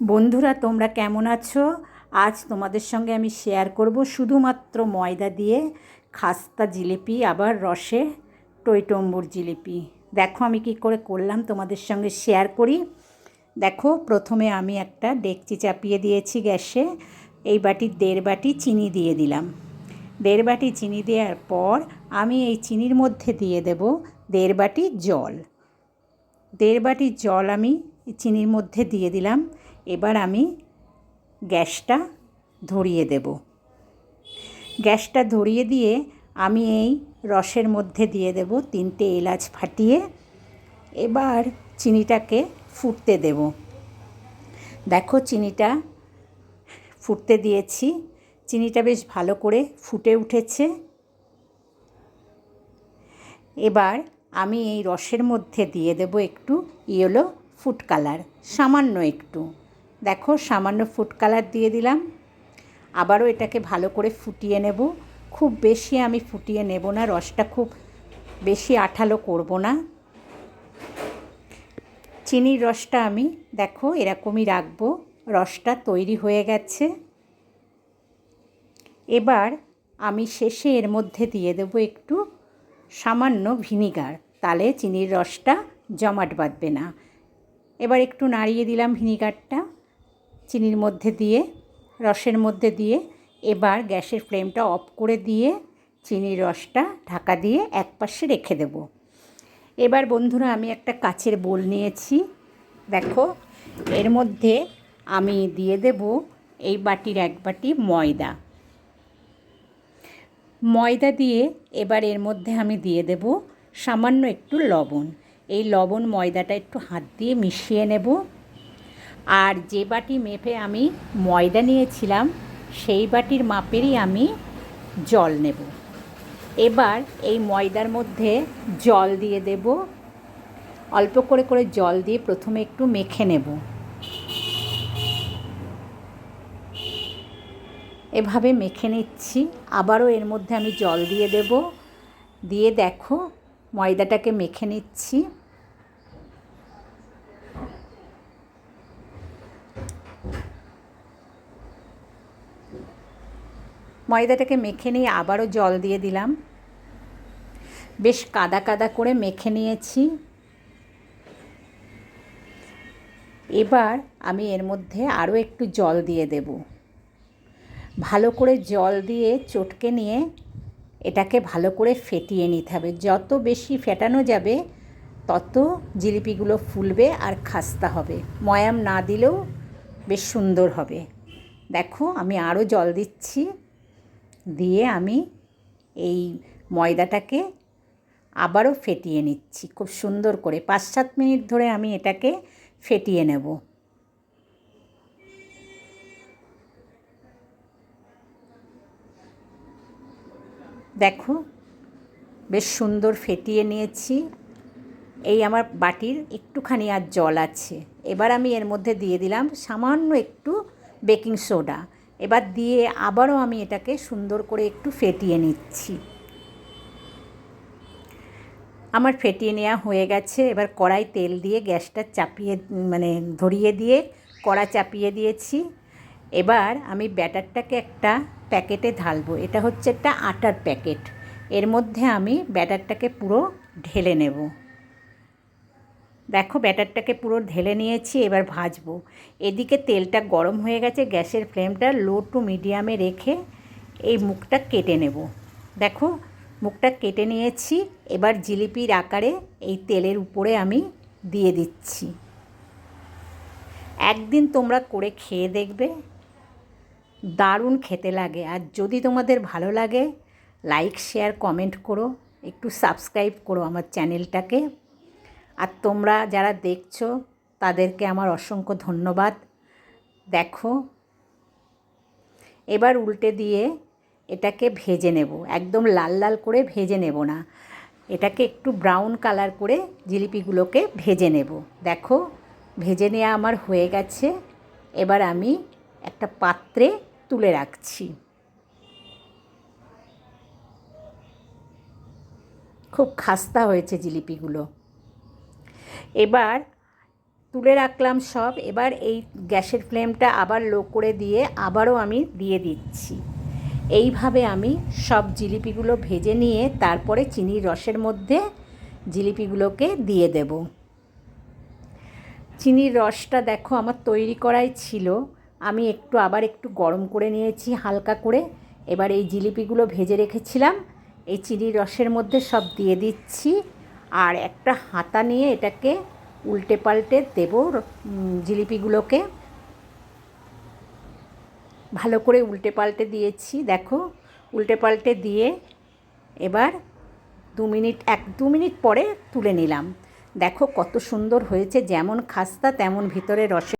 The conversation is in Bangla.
বন্ধুরা, তোমরা কেমন আছো? আজ তোমাদের সঙ্গে আমি শেয়ার করব শুধুমাত্র ময়দা দিয়ে খাস্তা জিলিপি, আবার রসে টইটম্বুর জিলিপি। দেখো আমি কি করে করলাম, তোমাদের সঙ্গে শেয়ার করি। দেখো, প্রথমে আমি একটা ডেকচি চাপিয়ে দিয়েছি গ্যাসে। এই বাটির দেড় বাটি চিনি দিয়ে দিলাম। দেড় বাটি চিনি দেওয়ার পর আমি এই চিনির মধ্যে দিয়ে দেব দেড় বাটি জল। দেড় বাটি জল আমি চিনির মধ্যে দিয়ে দিলাম। এবার আমি গ্যাসটা ধরিয়ে দেব। গ্যাসটা ধরিয়ে দিয়ে আমি এই রসের মধ্যে দিয়ে দেব তিনটে এলাচ ফাটিয়ে। এবার চিনিটাকে ফুটতে দেব। দেখো চিনিটা ফুটতে দিয়েছি। চিনিটা বেশ ভালো করে ফুটে উঠেছে। এবার আমি এই রসের মধ্যে দিয়ে দেব একটু ইয়েলো ফুড কালার, সামান্য একটু। দেখো, সামান্য ফুড কালার দিয়ে দিলাম। আবারও এটাকে ভালো করে ফুটিয়ে নেব। খুব বেশি আমি ফুটিয়ে নেব না, রসটা খুব বেশি আঠালো করব না। চিনির রসটা আমি, দেখো, এরকমই রাখব। রসটা তৈরি হয়ে গেছে। এবার আমি শেষে এর মধ্যে দিয়ে দেব একটু সামান্য ভিনিগার। তাহলে চিনির রসটা জমাট বাঁধবে না। এবার একটু নাড়িয়ে দিলাম ভিনিগারটা। চিনির মধ্যে দিয়ে, রসের মধ্যে দিয়ে, এবার গ্যাসের ফ্লেমটা অফ করে দিয়ে চিনির রসটা ঢাকা দিয়ে এক পাশে রেখে দেব। এবার বন্ধুরা, আমি একটা কাচের বোল নিয়েছি। দেখো, এর মধ্যে আমি দিয়ে দেব এই বাটির এক বাটি ময়দা। ময়দা দিয়ে এবার এর মধ্যে আমি দিয়ে দেব সামান্য একটু লবণ। এই লবণ ময়দাটা একটু হাত দিয়ে মিশিয়ে নেব। আর যে বাটি মেপে আমি ময়দা নিয়েছিলাম, সেই বাটির মাপেরই আমি জল নেব। এবার এই ময়দার মধ্যে জল দিয়ে দেব। অল্প করে করে জল দিয়ে প্রথমে একটু মেখে নেব। এভাবে মেখে নিচ্ছি। আবারও এর মধ্যে আমি জল দিয়ে দেব। দিয়ে দেখো ময়দাটাকে মেখে নিচ্ছি। ময়দাটাকে মেখে নিয়ে আবারও জল দিয়ে দিলাম। বেশ কাদা কাদা করে মেখে নিয়েছি। এবার আমি এর মধ্যে আরও একটু জল দিয়ে দেব। ভালো করে জল দিয়ে চটকে নিয়ে এটাকে ভালো করে ফেটিয়ে নিতে হবে। যত বেশি ফেটানো যাবে, তত জিলিপিগুলো ফুলবে আর খাস্তা হবে। ময়াম না দিলেও বেশ সুন্দর হবে। দেখো, আমি আরও জল দিচ্ছি। দিয়ে আমি এই ময়দাটাকে আবারও ফেটিয়ে নিচ্ছি। খুব সুন্দর করে পাঁচ সাত মিনিট ধরে আমি এটাকে ফেটিয়ে নেব। দেখো, বেশ সুন্দর ফেটিয়ে নিয়েছি। এই আমার বাটির একটুখানি আর জল আছে। এবার আমি এর মধ্যে দিয়ে দিলাম সামান্য একটু বেকিং সোডা। এবার দিয়ে আবারও আমি এটাকে সুন্দর করে একটু ফেটিয়ে নিচ্ছি। আমার ফেটিয়ে নেওয়া হয়ে গেছে। এবার কড়াই তেল দিয়ে গ্যাসটা চাপিয়ে মানে ধরিয়ে দিয়ে কড়া চাপিয়ে দিয়েছি। এবার আমি ব্যাটারটাকে একটা প্যাকেটে ঢালবো। এটা হচ্ছে একটা আটার প্যাকেট। এর মধ্যে আমি ব্যাটারটাকে পুরো ঢেলে নেব। দেখো ব্যাটারটাকে পুরো ঢেলে নিয়েছি, এবার ভাজবো। এদিকে তেলটা গরম হয়ে গেছে, গ্যাসের ফ্লেমটা লো টু মিডিয়ামে রেখে এই মুখটা কেটে নেব। দেখো, মুখটা কেটে নিয়েছি, এবার জিলিপির আকারে এই তেলের উপরে আমি দিয়ে দিচ্ছি। একদিন তোমরা করে খেয়ে দেখবে, দারুণ খেতে লাগে। আর যদি তোমাদের ভালো লাগে লাইক শেয়ার কমেন্ট করো। একটু সাবস্ক্রাইব করো আমার চ্যানেলটাকে আর তোমরা যারা দেখছ, তাদেরকে আমার অসংখ্য ধন্যবাদ। দেখো, এবার উল্টে দিয়ে এটাকে ভেজে নেব। একদম লাল লাল করে ভেজে নেব না। এটাকে একটু ব্রাউন কালার করে জিলিপিগুলোকে ভেজে নেব। দেখো, ভেজে নেওয়া আমার হয়ে গেছে। এবার আমি একটা পাত্রে তুলে রাখছি। খুব খাস্তা হয়েছে জিলিপিগুলো। এবার তুলে রাখলাম সব, এবার এই গ্যাসের ফ্লেমটা আবার লো করে দিয়ে আবারও আমি দিয়ে দিচ্ছি। এইভাবে আমি সব জিলিপিগুলো ভেজে নিয়ে তারপরে চিনির রসের মধ্যে জিলিপিগুলোকে দিয়ে দেব। চিনির রসটা দেখো আমার তৈরি করাই ছিল, আমি একটু আবার একটু গরম করে নিয়েছি, হালকা করে। এবার এই জিলিপিগুলো ভেজে রেখেছিলাম, এই চিনির রসের মধ্যে সব দিয়ে দিচ্ছি। আর একটা হাতা নিয়ে এটাকে উল্টে পাল্টে দেব জিলিপিগুলোকে। ভালো করে উল্টে পাল্টে দিয়েছি, দেখো। উল্টে পাল্টে দিয়ে এবার দু মিনিট, এক, দু মিনিট পরে তুলে নিলাম। দেখো কত সুন্দর হয়েছে, যেমন খাস্তা তেমন ভিতরে রসে